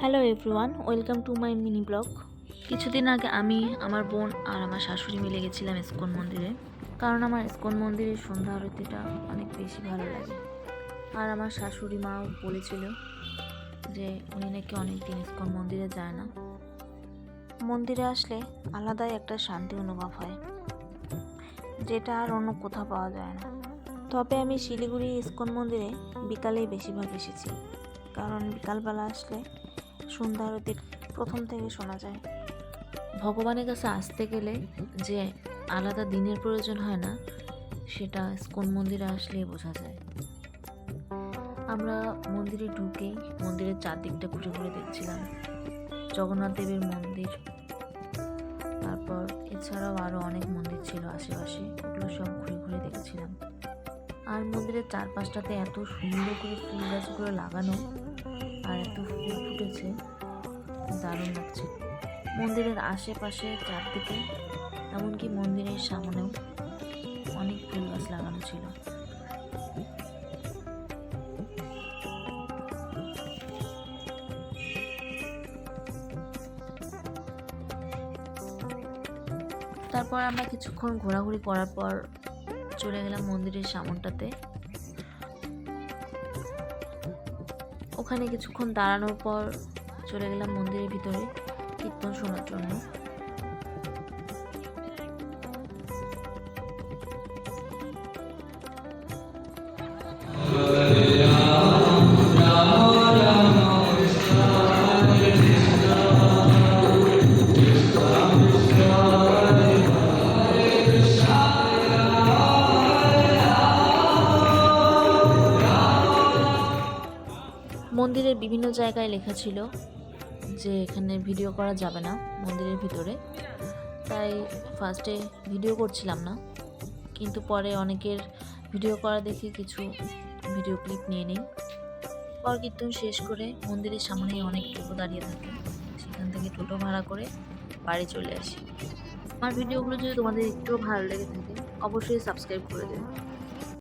Hello everyone welcome to my mini blog কিছুদিন আগে আমি, আমার বোন আর আমার শাশুড়ি মিলে গেছিলাম ইস্কন মন্দিরে। কারণ আমার ইস্কন মন্দিরের সন্ধ্যা আরতিটা অনেক বেশি ভালো লাগে। আর আমার শাশুড়ি মাও বলেছিল যে উনি নাকি অনেক দিন ইস্কন মন্দিরে যায় না। মন্দিরে আসলে আলাদাই একটা শান্তি অনুভব হয়, যেটা আর অন্য কোথাও পাওয়া যায় না। তবে আমি শিলিগুড়ি ইস্কন মন্দিরে বিকালেই বেশিরভাগ এসেছি। কারণ বিকালবেলা আসলে সন্ধ্যা প্রথম থেকে শোনা যায়। ভগবানের কাছে আসতে গেলে যে আলাদা দিনের প্রয়োজন হয় না, সেটা কোন মন্দিরে আসলেই বোঝা যায়। আমরা মন্দিরে ঢুকেই মন্দিরের চারদিকটা ঘুরে ঘুরে দেখছিলাম। জগন্নাথ দেবের মন্দির, তারপর এছাড়াও আরও অনেক মন্দির ছিল আশেপাশে, ওগুলো সব ঘুরে ঘুরে দেখছিলাম। আর মন্দিরের চারপাশটাতে এত সুন্দর করে ফুল গাছগুলো লাগানো আর এত ফুল ফুটেছে, দারুণ লাগছে। মন্দিরের আশেপাশে চারদিকে, এমনকি মন্দিরের সামনেও অনেক ফুল গাছ লাগানো ছিল। তারপর আমরা কিছুক্ষণ ঘোরাঘুরি করার পর চলে গেলাম মন্দিরের সামনটাতে। ওখানে কিছুক্ষণ দাঁড়ানোর পর চলে গেলাম মন্দিরের ভিতরে কীর্তন শোনার জন্য। মন্দিরের বিভিন্ন জায়গায় লেখা ছিল যে এখানে ভিডিও করা যাবে না মন্দিরের ভিতরে। তাই ফার্স্টে ভিডিও করছিলাম না। কিন্তু পরে অনেকের ভিডিও করা দেখে কিছু ভিডিও ক্লিপ নিয়ে নিই। পর কীর্তন শেষ করে মন্দিরের সামনে অনেক টোটো দাঁড়িয়ে থাকে। সেখান থেকে টোটো ভাড়া করে বাড়ি চলে আসি। আমার ভিডিওগুলো যদি তোমাদের একটুও ভালো লেগে থাকে, অবশ্যই সাবস্ক্রাইব করে দেবে।